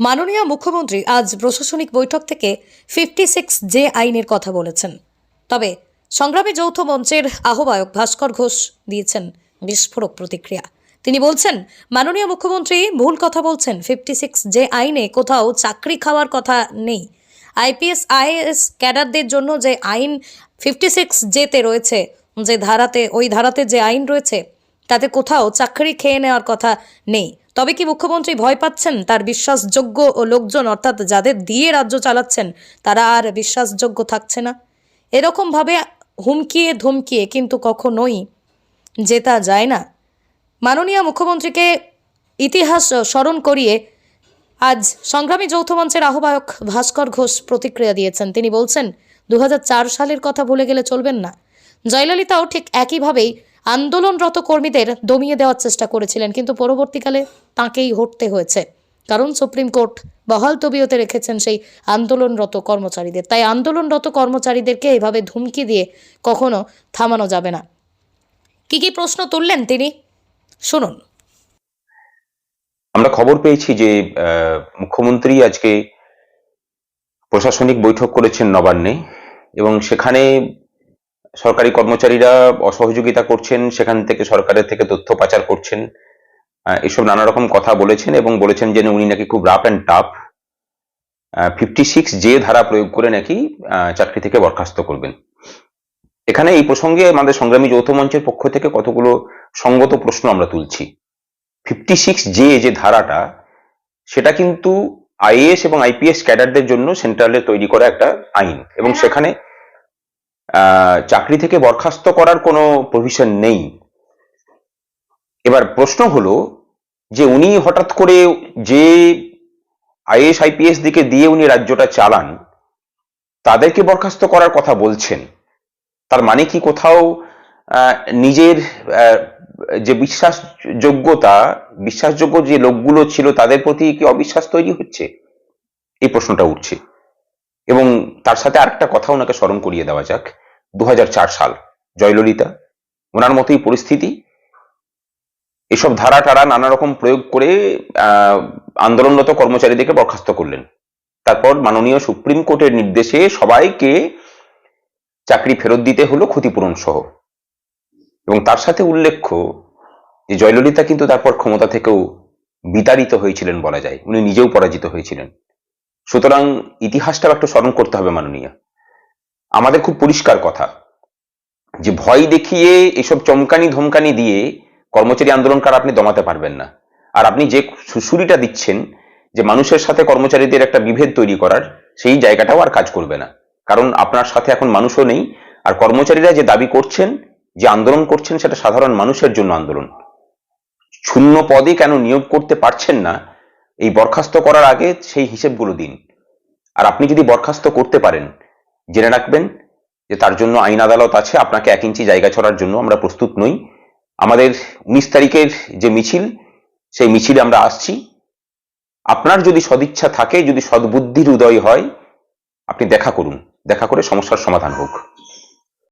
মাননীয় মুখ্যমন্ত্রী আজ প্রশাসনিক বৈঠক থেকে ফিফটি সিক্স জে আইনের কথা বলেছেন। তবে সংগ্রামী যৌথ মঞ্চের আহ্বায়ক ভাস্কর ঘোষ দিয়েছেন বিস্ফোরক প্রতিক্রিয়া। তিনি বলছেন, মাননীয় মুখ্যমন্ত্রী ভুল কথা বলছেন ফিফটি সিক্স জে আইনে কোথাও চাকরি খাওয়ার কথা নেই। আইপিএস, আইএএস ক্যাডারদের জন্য যে আইন ফিফটি সিক্স জেতে রয়েছে, যে ধারাতে, ওই ধারাতে যে আইন রয়েছে তাতে কোথাও চাকরি খেয়ে নেওয়ার কথা নেই। তবে কি মুখ্যমন্ত্রী ভয় পাচ্ছেন? তার বিশ্বাসযোগ্য ও লোকজন, অর্থাৎ যাদের দিয়ে রাজ্য চালাচ্ছেন, তারা আর বিশ্বাসযোগ্য থাকছে না। এরকমভাবে হুমকিয়ে ধমকিয়ে কিন্তু কখনোই জেতা যায় না। মাননীয় মুখ্যমন্ত্রীকে ইতিহাস স্মরণ করিয়ে আজ সংগ্রামী যৌথ মঞ্চের আহ্বায়ক ভাস্কর ঘোষ প্রতিক্রিয়া দিয়েছেন। তিনি বলছেন দু হাজার চার সালের কথা ভুলে গেলে চলবেন না। জয়ললিতাও ঠিক একইভাবেই আন্দোলনরত কর্মীদের দমিয়ে দেওয়ার চেষ্টা করেছিলেন, কিন্তু পরবর্তীকালে তাঁকেই হটতে হয়েছে। কারণ সুপ্রিম কোর্ট বহাল তবিয়তে রেখেছেন সেই আন্দোলনরত কর্মচারীদের। তাই আন্দোলনরত কর্মচারীদেরকে এভাবে ধুমকি দিয়ে কখনো থামানো যাবে না। কি কি প্রশ্ন তুললেন তিনি? শুনুন। আমরা খবর পেয়েছি যে মুখ্যমন্ত্রী আজকে প্রশাসনিক বৈঠক করেছেন নবান্নে এবং সেখানে সরকারি কর্মচারীরা অসহযোগিতা করছেন সেখান থেকে সরকারের থেকে তথ্য পাচার করছেন। এসব নানা রকম কথা বলেছেন এবং বলেছেন যে উনি নাকি খুব rough and tough. Fifty six যে ধারা প্রয়োগ করে নাকি চাকরি থেকে বরখাস্ত করবেন। এখানে এই প্রসঙ্গে আমাদের সংগ্রামী যৌথ মঞ্চের পক্ষ থেকে কতগুলো সঙ্গত প্রশ্ন আমরা তুলছি। ফিফটি সিক্স যে যে ধারাটা সেটা কিন্তু আইএএস এবং আইপিএস ক্যাডারদের জন্য সেন্ট্রালে তৈরি করা একটা আইন এবং সেখানে আহ, চাকরি থেকে বরখাস্ত করার কোনো প্রভিশন নেই। এবার প্রশ্ন হলো যে উনি হঠাৎ করে যে আইএস, আইপিএস দিকে দিয়ে উনি রাজ্যটা চালান, তাদেরকে বরখাস্ত করার কথা বলছেন, তার মানে কি কোথাও নিজের যে বিশ্বাসযোগ্যতা, বিশ্বাসযোগ্য যে লোকগুলো ছিল তাদের প্রতি কি অবিশ্বাস তৈরি হচ্ছে? এই প্রশ্নটা উঠছে। এবং তার সাথে আরেকটা কথা ওনাকে স্মরণ করিয়ে দেওয়া যাক। দু হাজার চার সাল। জয়ললিতা ওনার মতোই পরিস্থিতি। এসব ধারা টারা নানা রকম প্রয়োগ করে আন্দোলনরত কর্মচারীদেরকে বরখাস্ত করলেন। তারপর মাননীয় সুপ্রিম কোর্টের নির্দেশে সবাইকে চাকরি ফেরত দিতে হলো ক্ষতিপূরণ সহ। এবং তার সাথে উল্লেখ্য যে জয়ললিতা কিন্তু তারপর ক্ষমতা থেকেও বিতাড়িত হয়েছিলেন বলা যায়। উনি নিজেও পরাজিত হয়েছিলেন। সুতরাং ইতিহাসটাও একটু স্মরণ করতে হবে মাননীয়। আমাদের খুব পরিষ্কার কথা। যে ভয় দেখিয়ে এসব চমকানি ধমকানি দিয়ে কর্মচারী আন্দোলনকার আপনি দমাতে পারবেন না। আর আপনি যে সুশুরিটা দিচ্ছেন যে মানুষের সাথে কর্মচারীদের একটা বিভেদ তৈরি করার, সেই জায়গাটাও আর কাজ করবে না। কারণ আপনার সাথে এখন মানুষও নেই, আর কর্মচারীরা যে দাবি করছেন, যে আন্দোলন করছেন, সেটা সাধারণ মানুষের জন্য আন্দোলন। শূন্য পদে কেন নিয়োগ করতে পারছেন না, এই বরখাস্ত করার আগে সেই হিসেবগুলো দিন। আর আপনি যদি বরখাস্ত করতে পারেন জেনে রাখবেন যে তার জন্য আইন আদালত আছে, আপনাকে এক ইঞ্চি জায়গা ছড়ার জন্য আমরা প্রস্তুত নই। আমাদের উনিশ তারিখের যে মিছিল, সেই মিছিলে আমরা আসছি। আপনার যদি সদিচ্ছা থাকে, যদি সদ্বুদ্ধির উদয় হয়, আপনি দেখা করুন। দেখা করে সমস্যার সমাধান হোক।